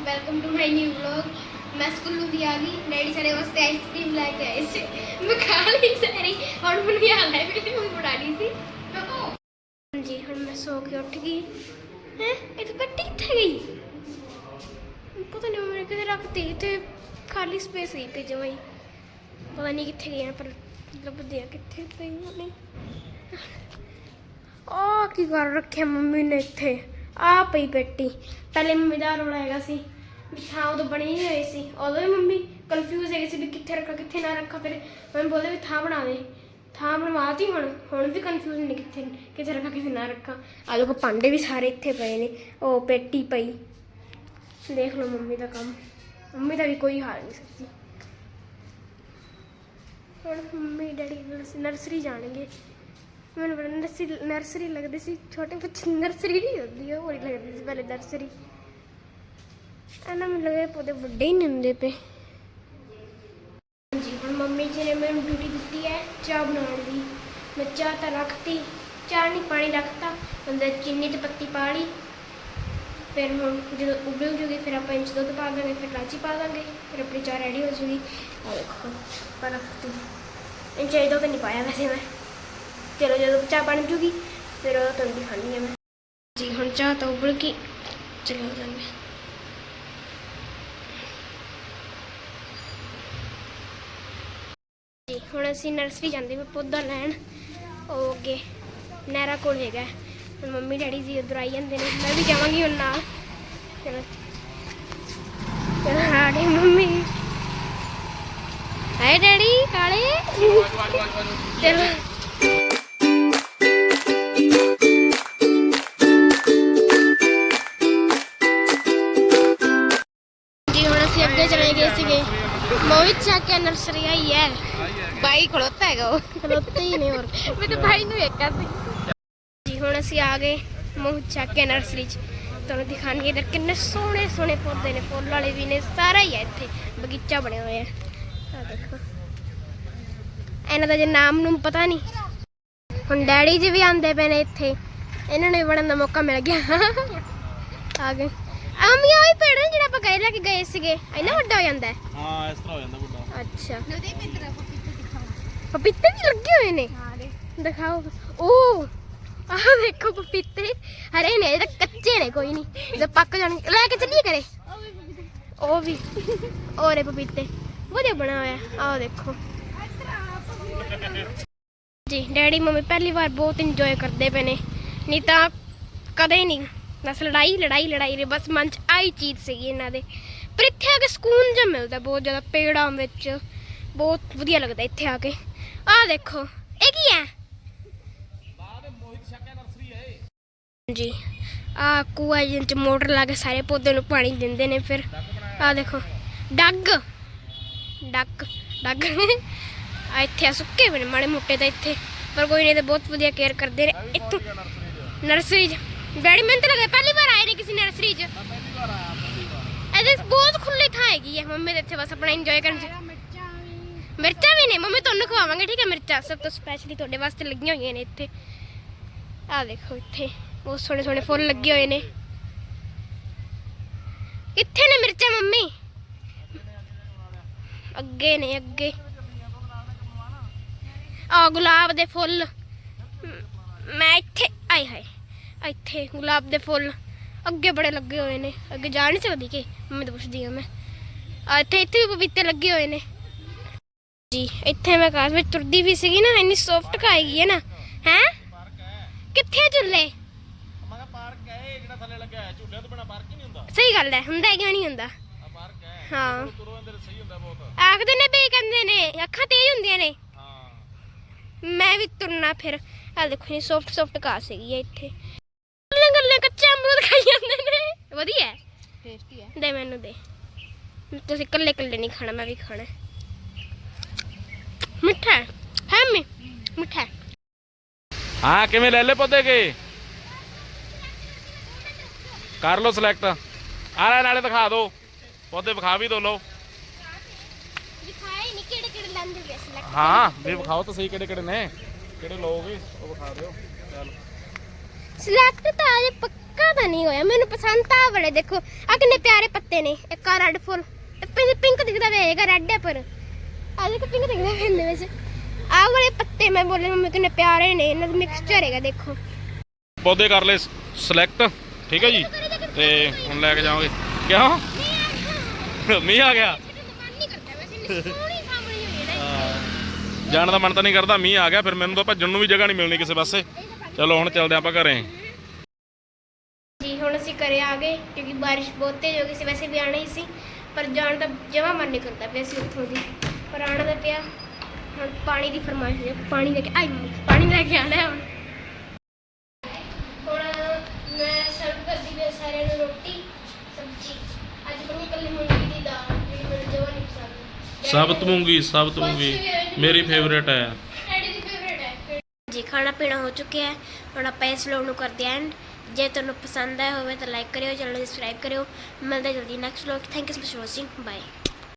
Welcome to my new vlog ਮੈਂ ਸਕੂਲੋਂ ਦੀ ਆ ਗਈ ਡੈਡੀ ਸਾਡੇ ਵਾਸਤੇ ਆਈਸਕ੍ਰੀਮ ਲੈ ਕੇ ਆਏ ਸੀ ਮੈਂ ਖਾ ਲਈ ਸਾਰੀ ਹੁਣ ਮੈਨੂੰ ਯਾਦ ਹੈ ਵੀ ਮੈਂ ਬਣਾਣੀ ਸੀ ਹਾਂਜੀ ਹੁਣ ਮੈਂ ਸੋ ਕੇ ਉੱਠ ਗਈ ਹੈ ਇਹ ਤਾਂ ਬੱਟੀ ਕਿੱਥੇ ਗਈ ਪਤਾ ਨਹੀਂ ਮੈਂ ਕਿਤੇ ਰੱਖਤੀ ਤੇ ਖਾਲੀ ਸਪੇਸ ਹੀ ਤੇ ਜਮਾਈ ਪਤਾ ਨਹੀਂ ਕਿੱਥੇ ਗਈ ਪਰ ਲੱਭਦੇ ਆ ਕਿੱਥੇ ਗਈ ਨਹੀਂ ਆ ਕੀ ਕਰ ਰੱਖਿਆ ਮੰਮੀ ਨੇ ਇੱਥੇ ਆ ਪਈ ਪੇਟੀ। ਪਹਿਲੇ ਮੰਮੀ ਦਾ ਰੋਲਾ ਹੈਗਾ ਸੀ ਵੀ ਥਾਂ ਉਦੋਂ ਬਣੀ ਨਹੀਂ ਹੋਈ ਸੀ। ਉਦੋਂ ਵੀ ਮੰਮੀ ਕਨਫਿਊਜ਼ ਹੈਗੀ ਸੀ ਵੀ ਕਿੱਥੇ ਰੱਖਾਂ, ਕਿੱਥੇ ਨਾ ਰੱਖਾਂ। ਫਿਰ ਮੰਮੀ ਬੋਲੇ ਵੀ ਥਾਂ ਬਣਾ ਦੇ। ਥਾਂ ਬਣਵਾਤੀ ਹੁਣ? ਹੁਣ ਵੀ ਕਨਫਿਊਜ਼ ਨਹੀਂ ਕਿੱਥੇ ਕਿੱਥੇ ਰੱਖਾਂ, ਕਿੱਥੇ ਨਾ ਰੱਖਾਂ। ਆ ਲੋਕ ਭਾਂਡੇ ਵੀ ਸਾਰੇ ਇੱਥੇ ਪਏ ਨੇ। ਉਹ ਪੇਟੀ ਪਈ। ਦੇਖ ਲਓ ਮੰਮੀ ਦਾ ਕੰਮ। ਮੰਮੀ ਦਾ ਵੀ ਕੋਈ ਹਾਲ ਨਹੀਂ ਸੱਚੀ। ਹੁਣ ਮੰਮੀ ਡੈਡੀ ਨਰਸਰੀ ਜਾਣਗੇ। ਮੈਨੂੰ ਬੜਾ ਨਰਸਰੀ ਨਰਸਰੀ ਲੱਗਦੀ ਸੀ, ਛੋਟੇ ਬੱਚੇ ਨਰਸਰੀ ਨਹੀਂ ਹੁੰਦੀ, ਉਹ ਬੜੀ ਲੱਗਦੀ ਸੀ ਪਹਿਲੇ ਨਰਸਰੀ। ਇਹਨਾਂ ਮੈਨੂੰ ਲੱਗਾ ਪੌਦੇ ਵੱਡੇ ਹੀ ਨਹੀਂ ਹੁੰਦੇ ਪਏ। ਹਾਂਜੀ, ਹੁਣ ਮੰਮੀ ਜੀ ਨੇ ਮੈਨੂੰ ਡਿਊਟੀ ਦਿੱਤੀ ਹੈ, ਚਾਹ ਬਣਾਉਣ ਦੀ। ਮੈਂ ਚਾਹ ਤਾਂ ਰੱਖਤੀ, ਚਾਹ ਨਹੀਂ ਪਾਣੀ ਰੱਖਤਾ, ਅੰਦਰ ਚੀਨੀ ਤੇ ਪੱਤੀ ਪਾ ਲਈ। ਫਿਰ ਹੁਣ ਜਦੋਂ ਉਬਲ ਜੂਗੀ, ਫਿਰ ਆਪਾਂ ਇੰਚ ਦੁੱਧ ਪਾ ਦਾਂਗੇ, ਫਿਰ ਲਾਚੀ ਪਾ ਦਾਂਗੇ, ਫਿਰ ਆਪਣੀ ਚਾਹ ਰੈਡੀ ਹੋ ਜੂਗੀ। ਆ ਦੇਖੋ ਪਰ ਰੱਖਤੀ। ਇੰਚ ਦੁੱਧ ਨਹੀਂ ਪਾਇਆ ਵੈਸੇ ਮੈਂ। ਚਲੋ ਜਦੋਂ ਚਾਹ ਬਣ ਜੂਗੀ ਫਿਰ ਉਹ ਤੁਹਾਨੂੰ ਦਿਖਾਣੀ ਹੈ ਮੈਂ ਜੀ ਹੁਣ ਚਾਹ ਤਾਂ ਉਬਲ ਗਈ ਚਲੋ ਜਾਂਦੇ ਜੀ ਹੁਣ ਅਸੀਂ ਨਰਸਰੀ ਜਾਂਦੇ ਮੈਂ ਪੌਦਾ ਲੈਣ ਉਹ ਅੱਗੇ ਨਹਿਰਾ ਕੋਲ ਹੈਗਾ ਹੁਣ ਮੰਮੀ ਡੈਡੀ ਜੀ ਉਧਰ ਆਈ ਜਾਂਦੇ ਨੇ ਮੈਂ ਵੀ ਜਾਵਾਂਗੀ ਹੁਣ ਨਾਲ ਚਲੋ ਚਲੋ ਹਾੜੇ ਮੰਮੀ ਹਾਏ ਡੈਡੀ ਕਾਲੇ ਚਲੋ ਚਲੇ ਗਏ ਸੀਗੇ। ਮੋਹਿਤ ਚੱਕ ਕੇ ਨਰਸਰੀ ਆਈ ਹੈ ਬਾਈ ਖੜੋਤਾ ਹੈਗਾ ਉਹ। ਖਲੋਤੇ ਹੀ ਨੇ ਹੋਰ। ਮੈਂ ਤਾਂ ਬਾਈ ਨੂੰ ਵੇਖਿਆ ਸੀ ਜੀ ਹੁਣ ਅਸੀਂ ਆ ਗਏ ਮੋਹਿਤ ਚੱਕ ਕੇ ਨਰਸਰੀ ਚ। ਤੁਹਾਨੂੰ ਦਿਖਾਣਗੇ ਇਧਰ ਕਿੰਨੇ ਸੋਹਣੇ ਸੋਹਣੇ ਪੌਦੇ ਨੇ। ਫੁੱਲ ਵਾਲੇ ਵੀ ਨੇ ਸਾਰਾ ਹੀ ਹੈ ਇੱਥੇ। ਬਗੀਚਾ ਬਣਿਆ ਹੋਇਆ। ਹੈ ਆ ਦੇਖੋ। ਇਹਨਾਂ ਦਾ ਜੇ ਨਾਮ ਨੂੰ ਪਤਾ ਨਹੀਂ। ਹੁਣ ਡੈਡੀ ਜੀ ਵੀ ਆਂਦੇ ਪਏ ਨੇ ਇੱਥੇ। ਇਹਨਾਂ ਨੂੰ ਵੜਨ ਦਾ ਮੌਕਾ ਮਿਲ ਗਿਆ। ਆ ਗਏ। ਆਮੀਆਂ ਉਹ ਪੇੜ ਨੇ ਜਿਹੜਾ ਆਪਾਂ ਗਏ ਲੈ ਕੇ ਗਏ ਸੀਗੇ। ਇੰਨਾ ਵੱਡਾ ਹੋ ਜਾਂਦਾ ਹੈ। ਹਾਂ ਇਸ ਤਰ੍ਹਾਂ ਹੋ ਜਾਂਦਾ ਵੱਡਾ। ਅੱਛਾ। ਨਦੀ ਮਿੰਦਰਾ ਪਪੀਤੇ ਵੀ ਲੱਗੇ ਹੋਏ ਨੇ? ਦਿਖਾਓ। ਉਹ ਆਹ ਦੇਖੋ ਪਪੀਤੇ। ਹਰੇ ਨੇ ਇਹ ਤਾਂ ਕੱਚੇ ਨੇ ਕੋਈ ਨਹੀਂ ਜੇ ਪੱਕ ਜਾਣਗੇ ਲੈ ਕੇ ਚੱਲੀਏ ਕਰੇ ਉਹ ਵੀ ਔਰੇ ਪਪੀਤੇ। ਵਧੀਆ ਬਣਾ ਹੋਇਆ। ਆਹ ਦੇਖੋ। ਜੀ ਡੈਡੀ ਮੰਮੀ ਪਹਿਲੀ ਵਾਰ ਬਹੁਤ ਇੰਜੋਏ ਕਰਦੇ ਪਏ ਨੇ। ਨਹੀਂ ਤਾਂ ਕਦੇ ਨਹੀਂ ਬਸ ਲੜਾਈ ਲੜਾਈ ਲੜਾਈ ਰੇ ਬਸ ਮਨ ਚ ਆਈ ਚੀਜ਼ ਸੀਗੀ ਇਹਨਾਂ ਦੇ। ਪਰ ਇੱਥੇ ਆ ਕੇ ਸਕੂਨ ਜਿਹਾ ਮਿਲਦਾ ਬਹੁਤ ਜ਼ਿਆਦਾ, ਪੇੜਾਂ ਵਿੱਚ। ਬਹੁਤ ਵਧੀਆ ਲੱਗਦਾ ਇੱਥੇ ਆ ਕੇ। ਆਹ ਦੇਖੋ, ਇਹ ਕੀ ਹੈ? ਜੀ ਆ ਕੂਆ ਜਿੰਨ ਚ ਮੋਟਰ ਲਾ ਕੇ ਸਾਰੇ ਪੌਦੇ ਨੂੰ ਪਾਣੀ ਦਿੰਦੇ ਨੇ ਫਿਰ। ਆਹ ਦੇਖੋ, ਡੱਗ। ਡੱਕ ਡੱਗ। ਆ ਇੱਥੇ ਆ, ਸੁੱਕੇ ਹੋਏ ਨੇ ਮਾੜੇ ਮੋਟੇ ਤਾਂ ਇੱਥੇ। ਪਰ ਕੋਈ ਨਹੀਂ ਤੇ ਬਹੁਤ ਵਧੀਆ ਕੇਅਰ ਕਰਦੇ ਨੇ। ਇੱਥੋਂ ਨਰਸਰੀ ਡੈਡੀ ਮੈਨੂੰ ਤਾਂ ਲੱਗਾ ਪਹਿਲੀ ਵਾਰ ਆਏ ਨੇ ਕਿਸੇ ਨਰਸਰੀ ਚ। ਇਹਦੇ ਬਹੁਤ ਖੁੱਲੀ ਥਾਂ ਹੈਗੀ ਹੈ ਮੰਮੀ ਦੇ ਇੱਥੇ ਬਸ ਆਪਣਾ ਇੰਜੋਏ ਕਰਨ ਚ। ਮਿਰਚਾਂ ਵੀ। ਨੇ। ਮੰਮੀ ਤੁਹਾਨੂੰ ਖਵਾਵਾਂਗੇ ਠੀਕ ਹੈ? ਮਿਰਚਾਂ ਸਭ ਤੋਂ ਸਪੈਸ਼ਲੀ ਤੁਹਾਡੇ ਵਾਸਤੇ ਲੱਗੀਆਂ ਹੋਈਆਂ ਨੇ ਇੱਥੇ। ਆਹ ਦੇਖੋ ਇੱਥੇ। ਬਹੁਤ ਸੋਹਣੇ ਸੋਹਣੇ ਫੁੱਲ ਲੱਗੇ ਹੋਏ ਨੇ। ਕਿੱਥੇ ਨੇ ਮਿਰਚਾਂ ਮੰਮੀ? ਅੱਗੇ ਨੇ ਅੱਗੇ। ਆ ਗੁਲਾਬ ਦੇ ਫੁੱਲ। ਮ- ਮੈਂ ਇੱਥੇ ਆਏ ਹਾਏ। ਇੱਥੇ ਗੁਲਾਬ ਦੇ ਫੁੱਲ ਅੱਗੇ ਬੜੇ ਲੱਗੇ ਹੋਏ ਨੇ। ਅੱਗੇ ਜਾ ਨਹੀਂ ਸਕਦੀ ਕਿ? ਮੈਂ ਤਾਂ ਪੁੱਛਦੀ ਹਾਂ ਮੈਂ। ਆ ਇੱਥੇ ਇੱਥੇ ਵੀ ਪਪੀਤੇ ਲੱਗੇ ਹੋਏ ਨੇ। ਜੀ ਇੱਥੇ ਮੈਂ ਕਾਰ ਵਿੱਚ ਤੁਰਦੀ ਵੀ ਸੀਗੀ ਨਾ ਇੰਨੀ ਸੌਫਟ ਖਾਏਗੀ ਹੈ ਨਾ। ਹੈ? ਕਿੱਥੇ ਝੁੱਲੇ? ਮੈਂ ਕਿਹਾ ਪਾਰਕ ਹੈ ਇਹ ਜਿਹੜਾ ਥੱਲੇ ਲੱਗਿਆ ਹੈ ਝੂਲਿਆਂ ਤੋਂ ਬਿਨਾ ਪਾਰਕ ਹੀ ਨਹੀਂ ਹੁੰਦਾ। ਸਹੀ ਗੱਲ ਹੈ ਹੁੰਦਾ ਕਿਉਂ ਨਹੀਂ ਹੁੰਦਾ? ਆ ਪਾਰਕ ਹੈ। ਹਾਂ। ਤੁਰੋ ਅੰਦਰ ਸਹੀ ਹੁੰਦਾ ਬਹੁਤ। ਆਖਦੇ ਨੇ ਬਈ ਕਹਿੰਦੇ ਨੇ ਅੱਖਾਂ ਤੇਜ਼ ਹੁੰਦੀਆਂ ਨੇ। ਹਾਂ। ਮੈਂ ਵੀ ਤੁਰਨਾ ਫਿਰ। ਆ ਦੇਖੋ ਇਹ ਸੌਫਟ ਸੌਫਟ ਘਾਹ ਸੀਗੀ ਹੈ ਇੱਥੇ। ਗੱਲਾਂ ਗੱਲਾਂ ਕੱਚਾ ਅਮਰੂਦ ਖਾਈ ਜਾਂਦੇ ਨੇ। ਵਧੀਆ ਹੈ। ਟੇਸਟੀ ਹੈ ਦੇ ਮੈਨੂੰ ਦੇ। ਤੁਸੀਂ ਇਕੱਲੇ ਇਕੱਲੇ ਨਹੀਂ ਖਾਣਾ ਮੈਂ ਵੀ ਖਾਣਾ। ਮਿੱਠਾ ਹੈ। ਹੈ ਮੈਂ ਮਿੱਠਾ ਹੈ। ਕਿਵੇਂ ਲੈ ਲੈ ਪੌਦੇ ਕੇ? ਕਰ ਲਓ ਸਿਲੈਕਟ ਆ ਲੈ ਨਾਲੇ ਦਿਖਾ ਦਿਓ ਪੌਦੇ ਵਿਖਾ ਵੀ ਦੋ ਲਓ। ਦਿਖਾਏ ਨਹੀਂ ਕਿਹੜੇ ਕਿਹੜੇ ਲੈਂਦੇ ਵੀ ਅਸਲ ਹਾਂ ਵੀ ਵਿਖਾਓ ਤਾਂ ਸਹੀ ਕਿਹੜੇ ਕਿਹੜੇ ਨੇ। ਕਿਹੜੇ ਲੋਗੇ ਉਹ ਵਿਖਾ ਦਿਓ। ਚੱਲ। ਸਿਲੈਕਟ ਤਾਂ ਅਜੇ ਪੱਕਾ ਤਾਂ ਨਹੀਂ ਹੋਇਆ। ਮੈਨੂੰ ਪਸੰਦ ਤਾਂ ਬੜੇ ਦੇਖੋ। ਆ ਕਿੰਨੇ ਪਿਆਰੇ ਪੱਤੇ ਨੇ। ਇੱਕ ਆ ਰੈੱਡ ਫੁੱਲ ਪਿੰਕ ਪਿੰਕ ਦਿਖਦਾ ਵੇ ਹੈਗਾ ਰੈੱਡ ਹੈ ਪਰ। ਆ ਦੇਖੋ ਪਿੰਕ ਦਿਖਦਾ ਵੇ ਇਹਦੇ ਵਿੱਚ। ਆਹ ਵਾਲੇ ਪੱਤੇ ਮੈਂ ਬੋਲੇ ਮੰਮੀ ਕਿੰਨੇ ਪਿਆਰੇ ਨੇ। ਇਹਨਾਂ ਦਾ ਮਿਕਸਚਰ ਹੈਗਾ ਦੇਖੋ। ਪੌਦੇ ਕਰ ਲਏ ਸਿਲੈਕਟ ਠੀਕ ਹੈ ਜੀ? ਤੇ ਹੁਣ ਲੈ ਕੇ ਜਾਵਾਂਗੇ ਕਿਉਂ ਮੀਂਹ ਆ ਗਿਆ। ਜਾਣ ਦਾ ਮਨ ਤਾਂ ਨਹੀਂ ਕਰਦਾ ਮੀਂਹ ਆ ਗਿਆ ਫਿਰ ਮੈਨੂੰ ਤਾਂ ਭੱਜਣ ਨੂੰ ਵੀ ਜਗ੍ਹਾ ਨਹੀਂ ਮਿਲਣੀ ਕਿਸੇ ਪਾਸੇ। ਚਲੋ ਹੁਣ ਚੱਲਦੇ ਆਪਾਂ ਘਰੇ। ਜੀ ਹੁਣ ਅਸੀਂ ਘਰੇ ਆ ਗਏ ਕਿਉਂਕਿ ਬਾਰਿਸ਼ ਬਹੁਤ ਤੇਜ਼ ਹੋ ਗਈ ਸੀ ਵੈਸੇ ਵੀ ਆਣਾ ਹੀ ਸੀ ਪਰ ਜਾਣ ਦਾ ਜਮਾ ਮਨ ਨਹੀਂ ਕਰਦਾ ਪਿਆ ਸੀ ਉੱਥੋਂ ਦੀ। ਪਰ ਆਉਣਾ ਤਾਂ ਪਿਆ। ਹੁਣ ਪਾਣੀ ਦੀ ਫਰਮਾਇਸ਼ ਹੈ ਪਾਣੀ ਲੈ ਕੇ ਆਈ ਪਾਣੀ ਲੈ ਕੇ ਆਣਾ ਹੁਣ। ਹੁਣ ਮੈਂ ਸਰਵ ਕਰਦੀ ਪਈ ਸਾਰਿਆਂ ਨੂੰ ਰੋਟੀ ਸਬਜ਼ੀ। ਅੱਜ ਬਣੀ ਕੱਲੀ ਮੂੰਗੀ ਦੀ ਦਾਲ ਜਿਹੜੀ ਮੈਨੂੰ ਜਮਾ ਨਹੀਂ ਪਸੰਦ। ਸਾਬਤ ਮੂੰਗੀ ਸਾਬਤ ਮੂੰਗੀ। ਮੇਰੀ ਦੀ ਫੇਵਰੇਟ ਹੈ। ਜੀ ਖਾਣਾ ਪੀਣਾ ਹੋ ਚੁੱਕਿਆ ਹੈ, ਹੁਣ ਆਪਾਂ ਇਸ ਵਲੌਗ ਨੂੰ ਕਰਦੇ ਹਾਂ ਐਂਡ ਜੇ ਤੁਹਾਨੂੰ ਪਸੰਦ ਆਇਆ ਹੋਵੇ ਤਾਂ ਲਾਈਕ ਕਰਿਓ ਚੈਨਲ ਨੂੰ ਸਬਸਕ੍ਰਾਈਬ ਕਰਿਓ। ਮਿਲਦੇ ਜਲਦੀ next vlog thank you so much watching bye